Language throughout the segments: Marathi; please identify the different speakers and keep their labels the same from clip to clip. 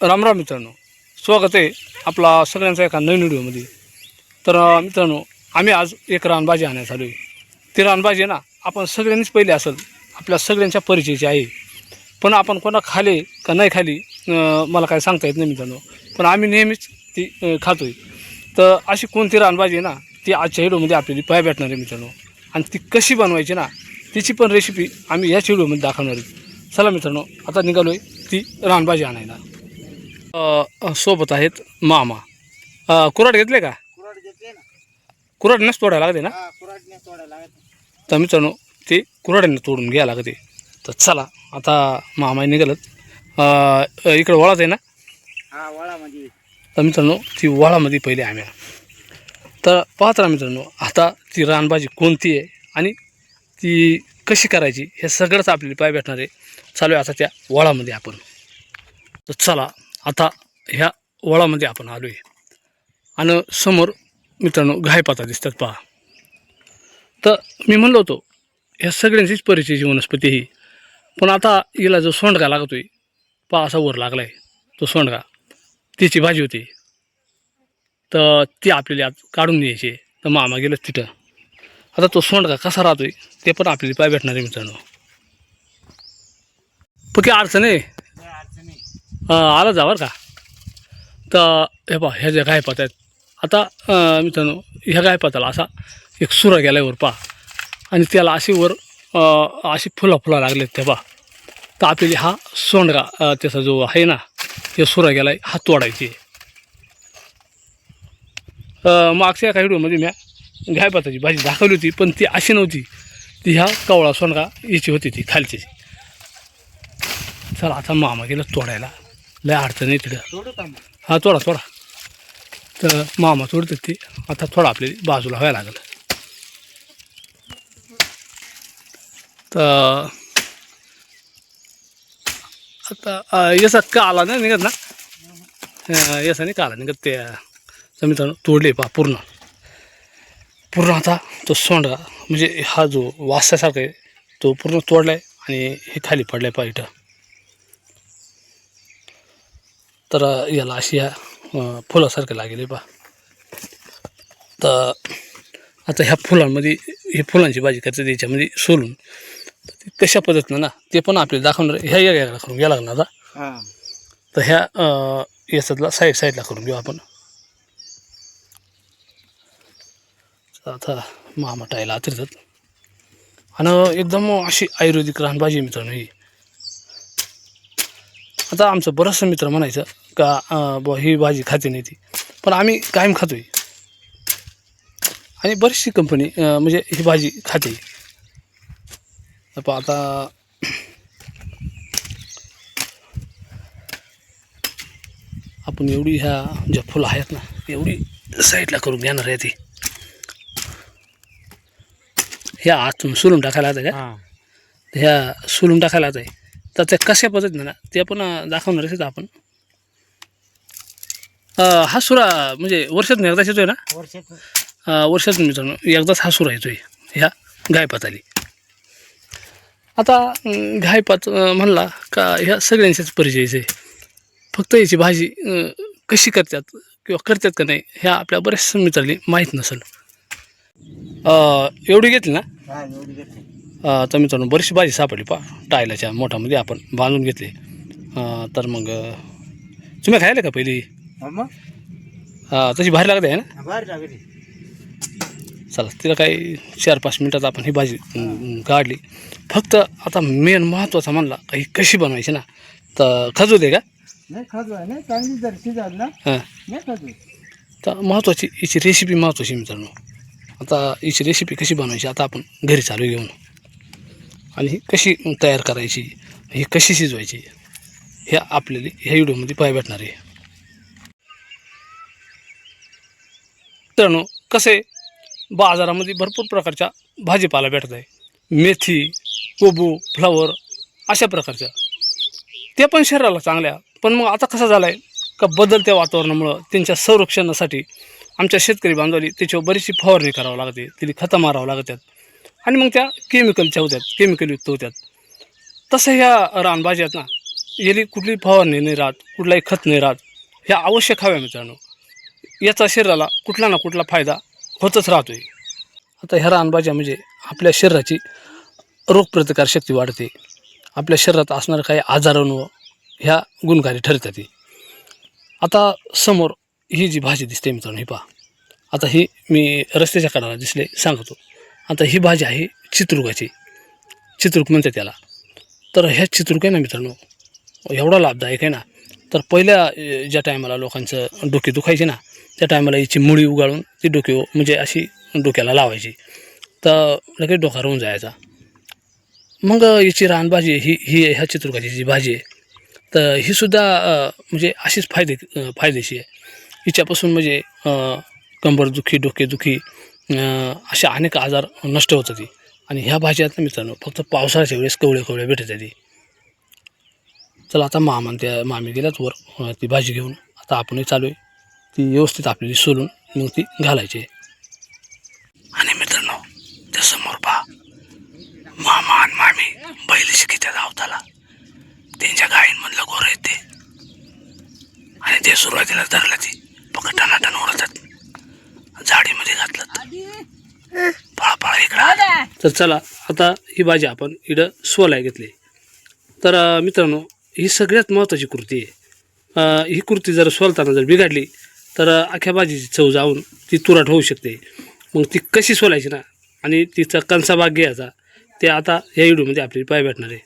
Speaker 1: रामराम मित्रांनो. स्वागत आहे आपला सगळ्यांचा एका नवीन व्हिडिओमध्ये. तर मित्रांनो आम्ही आज एक रानबाजी आणण्यात आलो आहे ती रानबाजी आहे ना आपण सगळ्यांनीच पहिले असेल. आपल्या सगळ्यांच्या परिचयाची आहे. पण आपण कोणा खाले का नाही खाली मला काय सांगता येत नाही मित्रांनो. पण आम्ही नेहमीच ती खातो आहे तर अशी कोणती रानबाजी आहे ना ती आजच्या व्हिडिओमध्ये आपल्याला पाय भेटणार आहे मित्रांनो. आणि ती कशी बनवायची ना तिची पण रेसिपी आम्ही याच व्हिडिओमध्ये दाखवणार आहे. चला मित्रांनो आता निघालो आहे ती रानबाजी आणायला. अ, सोबत आहेत मामा. अ, कुऱ्हाड घेतले का?
Speaker 2: कुराड घेतले ना.
Speaker 1: कुऱ्हाडनेच तोडायला लागते ना?
Speaker 2: हा कुराडने तोडायला लागत.
Speaker 1: तर मित्रांनो ते कुऱ्हाडीने तोडून घ्यायला लागते. तर चला आता मामा निघालत. इकडं वळाच आहे ना?
Speaker 2: हा वळामध्ये.
Speaker 1: तर मित्रांनो ती वळामध्ये पहिले आम्ही. तर पाहत राहा मित्रांनो आता ती रानबाजी कोणती आहे आणि ती कशी करायची हे सगळंच आपल्याला पाय भेटणार आहे. चालू आहे आता त्या वळामध्ये आपण. तर चला आता ह्या वळामध्ये आपण आलो आहे आणि समोर मित्रांनो घायपाता दिसतात पहा. तर मी म्हणलो होतो ह्या सगळ्यांचीच परिचयची वनस्पती ही. पण आता हिला जो सोंडगा लागतो आहे पहा असा वर लागला आहे तो सोंडगा. तिची भाजी होती. तर ती आपल्याला आज काढून द्यायची तर मामा गेलं तिथं. आता तो सोंडगा कसा राहतो आहे ते पण आपल्याला पाय भेटणार आहे मित्रांनो. पण अडचण आहे
Speaker 2: काय अडचण नाही
Speaker 1: अं, आला जा बरं का. तर हे पहा ह्या ज्या गायपात आहेत आता अं, मित्रांनो ह्या गायपाताला असा एक सुरा गेला वर पहा. आणि त्याला अशी वर अशी फुलं फुलं लागलेत ते पहा. तर आपल्याला हा सोंडगा त्याचा जो आहे ना हे सुरा गेला आहे हा तोडायची. मागच्या एका व्हिडिओमध्ये मी गायपाताची भाजी दाखवली होती पण ती अशी नव्हती. ती ह्या कवळा सोंडगा याची होती ती खालची. चला आता मामा गेलं तोडायला. लय अडचण आहे तिथं
Speaker 2: तोडू
Speaker 1: हा थोडा थोडा तर मामा तोडतात ते. आता थोडा आपली बाजूला व्हायला लागलं. तर आता यसा याचा काला नाही निघत ना? याचा नाही काला निघत ते? तर मित्रांनो तोडले पहा पूर्ण. पूर्ण आता तो सोंडा म्हणजे हा जो वासासारखा आहे तो पूर्ण तोडला आहे आणि हे खाली पडलं आहे पा इथं. तर याला अशी या फुलासारखं लागेल पहा. तर आता ह्या फुलांमध्ये हे फुलांची भाजी करते त्याच्यामध्ये सोलून. ते कशा पद्धतीनं ना ते पण आपल्याला दाखवणार. ह्या या करून घ्या लागणार आता. तर ह्या याच्यातला साईड साईडला करून घेऊ आपण. आता मामा टायला आतरतात. आणि एकदम अशी आयुर्वेदिक आहे मित्रांनो ही. आता आमचं बरंचसं मित्र म्हणायचं का बुवा ही भाजी खाते नाही ती. पण आम्ही कायम खातोय. आणि बरीचशी कंपनी म्हणजे ही भाजी खाते. आता आपण एवढी ह्या ज्या फुलं आहेत ना एवढी साईडला करून घेणार आहे ती. ह्या आतून सोलून टाकायला लागतं का?
Speaker 2: हा.
Speaker 1: ह्या सोलून टाकायला लागत आहे. तर त्या कशा पद्धतीनं ना ते पण अं, दाखवणारच आहेत आपण. हा सुरा म्हणजे वर्षातून एकदाच येतोय ना?
Speaker 2: वर्षात
Speaker 1: वर्षातून मित्रांनो एकदाच हा सुरा येतोय ह्या गायपाताली आता अं, म्हणला का ह्या सगळ्यांच्याच परिचयच आहे. फक्त याची भाजी कशी करतात किंवा करतात का नाही ह्या आपल्या बऱ्याचशा मित्रांनी माहीत नसेल. एवढी घेतली ना?
Speaker 2: एवढी घेतली.
Speaker 1: अ, तर मित्रांनो बरीचशी भाजी सापडली पा टायलाच्या मोठामध्ये आपण बांधून घेतली. तर मग तुम्ही खायला का पहिली?
Speaker 2: हा
Speaker 1: तशी भारी लागते आहे ना?
Speaker 2: भारी
Speaker 1: चला तिला काही चार पाच मिनटात आपण ही भाजी काढली फक्त आता मेन महत्त्वाचा म्हणला का ही कशी बनवायची ना? तर खजू दे का?
Speaker 2: नाही खाजू आहे नाही चांगली जर शिजाल ना.
Speaker 1: हां.
Speaker 2: नाही खाजू.
Speaker 1: तर महत्त्वाची हिची रेसिपी महत्त्वाची मित्रांनो. आता हिची रेसिपी कशी बनवायची आता आपण घरी चालू घेऊन आणि ही कशी तयार करायची ही कशी शिजवायची हे आपल्याला ह्या व्हिडिओमध्ये पाय भेटणार आहे. मित्रांनो कसे बाजारामध्ये भरपूर प्रकारच्या भाजीपाला भेटत आहे. मेथी कोबू फ्लावर अशा प्रकारच्या. त्या पण शरीराला चांगल्या. पण मग आता कसं झालं आहे का बदलत्या वातावरणामुळं त्यांच्या संरक्षणासाठी आमच्या शेतकरी बांधवाली त्याच्यावर बरीचशी फवारणी करावं लागते. तिथे खतं मारावं लागतात. आणि मग त्या केमिकलच्या होत्यात केमिकलयुक्त होत्यात. तसं ह्या रानभाज्यात ना याली कुठली फवारणी नाही राहत कुठलाही खत नाही राहत. ह्या आवश्यक हव्या मित्रांनो. याचा शरीराला कुठला ना कुठला फायदा होतच राहतो आहे आता ह्या रानभाज्या म्हणजे आपल्या शरीराची रोगप्रतिकार शक्ती वाढते. आपल्या शरीरात असणारं काही आजारांवर ह्या गुणकारी ठरतात. ती आता समोर ही जी भाजी दिसते मित्रांनो ही पहा. आता ही मी रस्त्याच्या कडाला दिसले सांगतो. आता ही भाजी आहे चित्रुकाची चित्रुक म्हणते त्याला. तर ह्या चित्रुक आहे ना मित्रांनो एवढा लाभदायक आहे ना. तर पहिल्या ज्या टायमाला लोकांचं डोके दुखायचे ना त्या टायमाला याची मुळी उगाळून ती डोके म्हणजे अशी डोक्याला लावायची. तर लगेच डोका राहून जायचा. मग याची रानभाजी ही ही ह्या चित्रुकाची जी भाजी आहे तर हीसुद्धा म्हणजे अशीच फायदे फायदेशी आहे. हिच्यापासून म्हणजे कंबरदुखी डोकेदुखी अशा अनेक आजार नष्ट होतात ती आणि ह्या भाज्यात मित्रांनो फक्त पावसाळ्याच्या वेळेस कवळे कवळे भेटत होती. चला आता मामा त्या मामी गेल्यात वर ती भाजी घेऊन. आता आपणही चालू आहे ती व्यवस्थित आपल्याला सोलून मग ती घालायची. आणि मित्रांनो त्या समोर पहा मामा आणि मामी बैल किती धावताला. त्यांच्या गायींमधलं गोर येते आणि ते सुरुवातीला धरलं ती. फक्त टनाटन ओरतात झाडीमध्ये घातलं. पळा पळा इकडं. तर चला आता ही भाजी आपण इकडं सोलाय घेतली. तर मित्रांनो ही सगळ्यात महत्त्वाची कृती आहे. ही कृती जर सोलताना जर बिघडली तर अख्ख्या भाजीची चव जाऊन ती तुरट होऊ शकते. मग ती कशी सोलायची ना आणि तिचा कंसा भाग घ्यायचा ते आता या व्हिडिओमध्ये आपल्याला पाय भेटणार आहे.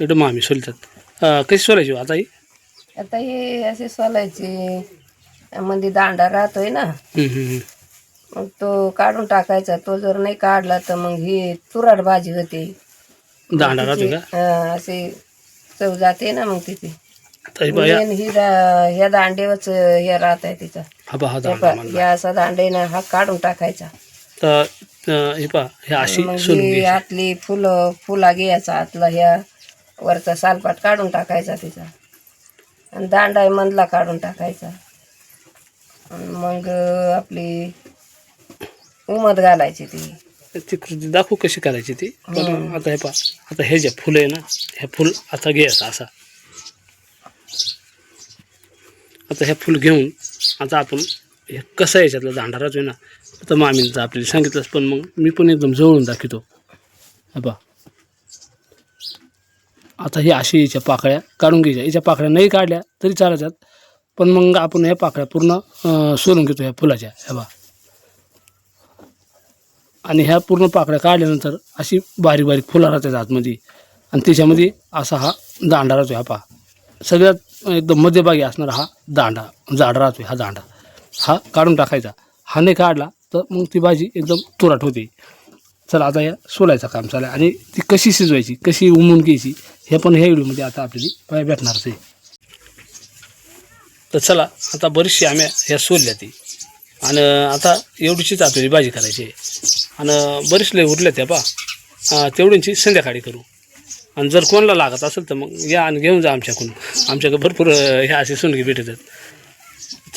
Speaker 1: इकडं मामी सोलतात. कशी सोलायची हो? आता ही?
Speaker 3: आता हे असे सोलायचे. मध्ये दांडा राहतोय ना. मग तो काढून टाकायचा. तो जर नाही काढला तर मग ही तुराड भाजी होते.
Speaker 1: दांडा राहतो का?
Speaker 3: असे चव जाते ना मग तिथे. मेन ही दा- ह्या दांडेवच हे राहत आहे तिचा.
Speaker 1: हा पहा हा
Speaker 3: हे
Speaker 1: दांडा
Speaker 3: पहा,
Speaker 1: मानला.
Speaker 3: या असा दांडे ना हा काढून टाकायचा.
Speaker 1: तर अं, हे पहा हे अशी
Speaker 3: मग ही आतली फुलं फुला घ्यायचा. आतला ह्या वरचा सालपाट काढून टाकायचा तिचा. आणि दांडा मधला काढून टाकायचा. मग आपली उमद घालायची ती.
Speaker 1: ती कृती दाखवू कशी करायची ती? पण आता हे पहा. आता हे जे फुलं आहे ना हे फुल आता घ्यायचं असा आता हे फुल घेऊन आता आपण हे कसं याच्यातलं दांडा राहतोय ना आता मामींचं आपल्याला सांगितलंच पण मग मी पण एकदम जवळून दाखवतो. हे पहा. आता ही अशी याच्या पाकळ्या काढून घ्यायच्या. याच्या पाकळ्या नाही काढल्या तरी चालायच्यात पण मग आपण ह्या पाकळ्या पूर्ण सोलून घेतो ह्या फुलाच्या. ह्या बा आणि ह्या पूर्ण पाकळ्या काढल्यानंतर अशी बारीक बारीक फुलं राहतात आतमध्ये. आणि त्याच्यामध्ये असा हा दांडा राहतो ह्या पहा. सगळ्यात एकदम मध्यभागी असणारा हा दांडा जाड राहतो हा दांडा. हा काढून टाकायचा. हा नाही काढला तर मग ती भाजी एकदम तुराट होते. चला आता या सोलायचं काम चाललं आहे. आणि ती कशी शिजवायची कशी उमून घ्यायची हे पण ह्या व्हिडिओमध्ये आता आपल्याला पाय भेटणारच आहे. तर चला आता बरीचशी आम्ही ह्या सोलल्या ती. आणि आता एवढीचीच आतुरी भाजी करायची आहे. आणि बरीच लय उरल्या त्या पा तेवढींची संध्याकाळी करू. आणि जर कोणाला लागत असेल तर मग या आणि घेऊन जा आमच्याकडून. आमच्याकडे भरपूर ह्या असे सुनगी भेटतात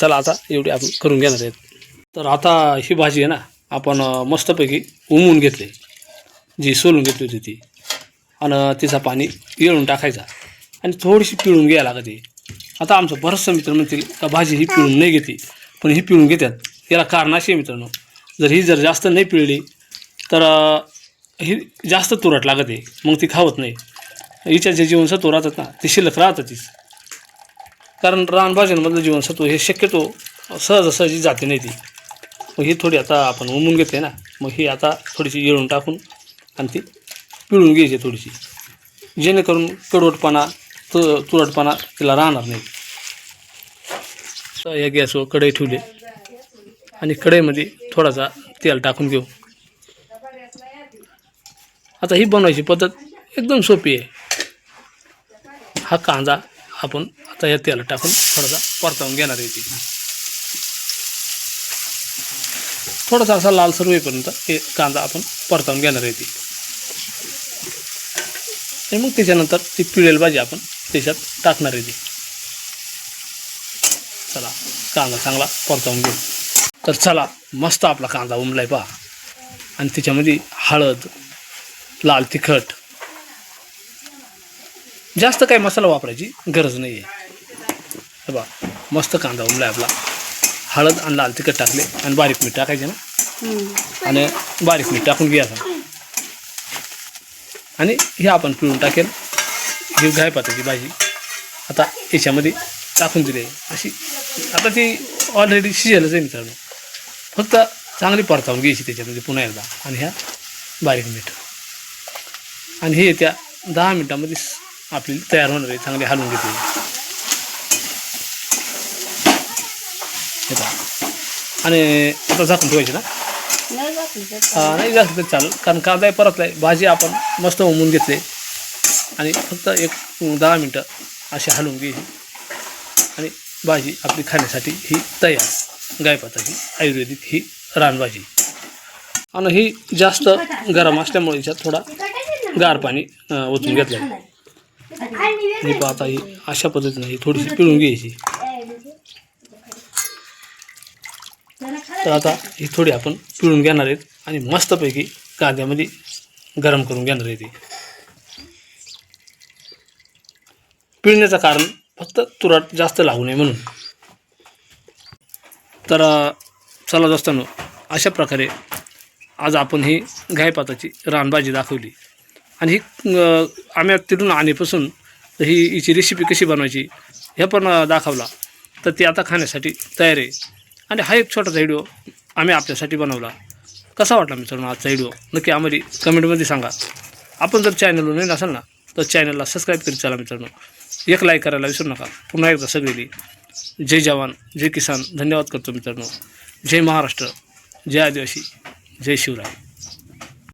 Speaker 1: चला आता एवढी आपण करून घेणार आहेत. तर आता ही भाजी आहे ना आपण मस्तपैकी उमवून घेतली. जी सोलून घेतली होती ती. आणि तिचा पाणी येळून टाकायचा. आणि थोडीशी पिळून घ्यायला लागते. आता आमचं बरंचसं मित्र म्हणतील का भाजी ही पिळून नाही घेते पण ही पिळून घेतात याला कारण अशी आहे मित्रांनो जर ही जर जास्त नाही पिळली तर ही जास्त तुरट लागत आहे. मग ती खावत नाही. हिच्या जे जीवनसत्व राहतात ना ते शिल्लक राहतातच. कारण रानभाज्यांमधलं जीवनसत्व हे शक्यतो सहजासहजी जाते नाही ती. मग ही थोडी आता आपण उमून घेते ना मग ही आता थोडीशी येळून टाकून आणि ती पिळून घ्यायची थोडीशी. जेणेकरून कडवटपणा तु तुरटपणा तिला राहणार नाही. तर या गॅसवर कढई ठेवली. आणि कढईमध्ये थोडासा तेल टाकून घेऊ. आता ही बनवायची पद्धत एकदम सोपी आहे. हा कांदा आपण आता या तेलात टाकून थोडासा परतावून घेणार आहे ती थोडासा असा लालसर होईपर्यंत हे कांदा आपण परतावून घेणार आहे ती आणि मग त्याच्यानंतर ती पिळेल भाजी आपण त्याच्यात टाकणार आहे ती. चला कांदा चांगला परतावून घेऊ. तर चला मस्त आपला कांदा उमलाय पहा. आणि त्याच्यामध्ये हळद लाल तिखट. जास्त काही मसाला वापरायची गरज नाही आहे हे बा मस्त कांदा उमला आपला. हळद आणि लाल तिखट टाकले आणि बारीक मीठ टाकायचे ना. आणि बारीक मीठ टाकून घ्यायचं आणि हे आपण पिळून टाकेल. ही गाय पाताची भाजी आता याच्यामध्ये टाकून दिली आहे. अशी आता ती ऑलरेडी शिजेलच आहे मित्रांनो. फक्त चांगली परतावून घ्यायची त्याच्यामध्ये पुन्हा एकदा. आणि ह्या बारीक मीठ. आणि हे त्या दहा मिनटामध्ये आपली तयार होणार आहे. चांगली हलवून घेतली हे. आणि आता झाकून ठेवायची ना? हा, नाही जास्त तरी चालेल. कारण कांदा परतलाय. भाजी आपण मस्त उमून घेतले आणि फक्त एक दहा मिनटं अशी हलवून घ्यायची आणि भाजी आपली खाण्यासाठी ही तयार. गायपाताची आयुर्वेदिक ही रानभाजी. आणि ही जास्त गरम असल्यामुळे याच्यात थोडा गार पाणी ओतून घेतलं आहे पाहता ही अशा पद्धतीने ही थोडीशी पिळून घ्यायची. तर आता ही थोडी आपण पिळून घेणार आहेत आणि मस्तपैकी कांद्यामध्ये गरम करून घेणार आहे ती पिळण्याचं कारण फक्त तुरट जास्त लागू नये म्हणून. तर चला दोस्तांनो अशा प्रकारे आज आपण ही गायपाताची रानभाजी दाखवली. आणि ही आम्ही तिथून आणीपासून ही हिची रेसिपी कशी बनवायची हे पण दाखवला. तर ती आता खाण्यासाठी तयार आहे. आणि हा एक छोटासा व्हिडिओ आम्ही आपल्यासाठी बनवला. कसा वाटला मित्रांनो आजचा व्हिडिओ नक्की आम्हाला कमेंटमध्ये सांगा. आपण जर चॅनलवर नवीन असाल ना तर चॅनलला सबस्क्राईब करीत चला मित्रांनो. एक लाईक करायला विसरू नका. पुन्हा एकदा सगळी जय जवान जय किसान. धन्यवाद करतो मित्रांनो. जय महाराष्ट्र जय आदिवासी जय शिवराय.